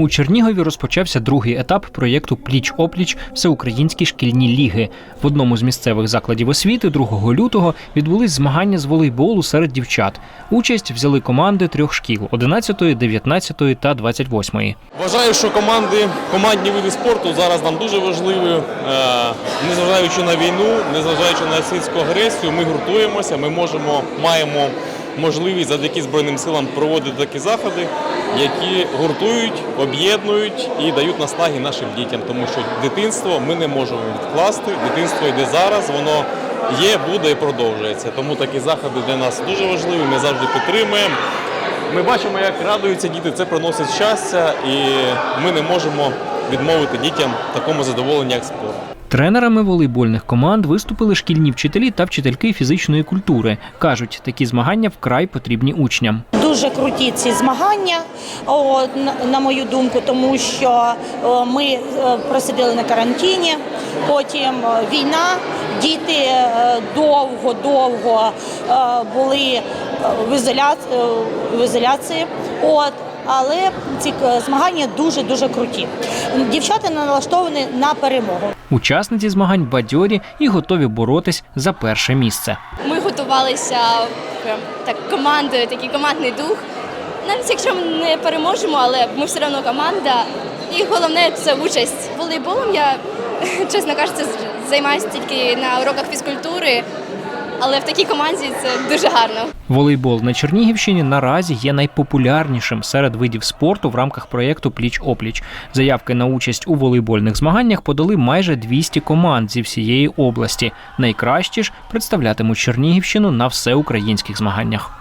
У Чернігові розпочався другий етап проєкту Пліч опліч всеукраїнські шкільні ліги. В одному з місцевих закладів освіти 2 лютого відбулись змагання з волейболу серед дівчат. Участь взяли команди трьох шкіл 11, 19 та 28. Вважаю, що команди, командні види спорту зараз нам дуже важливі. Е, Незважаючи на війну, незважаючи на російську агресію, ми гуртуємося, ми можемо, маємо можливість завдяки Збройним силам проводити такі заходи, які гуртують, об'єднують і дають наснаги нашим дітям, тому що дитинство ми не можемо відкласти. Дитинство йде зараз, воно є, буде і продовжується. Тому такі заходи для нас дуже важливі. Ми завжди підтримуємо. Ми бачимо, як радуються діти, це приносить щастя, і ми не можемо відмовити дітям такому задоволенню, як спорт. Тренерами волейбольних команд виступили шкільні вчителі та вчительки фізичної культури. кажуть, такі змагання вкрай потрібні учням. Дуже круті ці змагання, на- мою думку, тому що ми е, просиділи на карантині, потім е, війна, діти довго-довго е, були в ізоляції. От. Але ці змагання дуже дуже круті. Дівчата налаштовані на перемогу. Учасниці змагань бадьорі і готові боротись за перше місце. Ми готувалися прям так командою, такий командний дух. Навіть якщо ми не переможемо, але ми все одно команда. І головне це участь. Волейболом я, чесно кажучи, займаюся тільки на уроках фізкультури, але в такій команді це дуже гарно. Волейбол на Чернігівщині наразі є найпопулярнішим серед видів спорту в рамках проєкту Пліч опліч. Заявки на участь у волейбольних змаганнях подали майже 200 команд зі всієї області. Найкращі ж представлятимуть Чернігівщину на всеукраїнських змаганнях.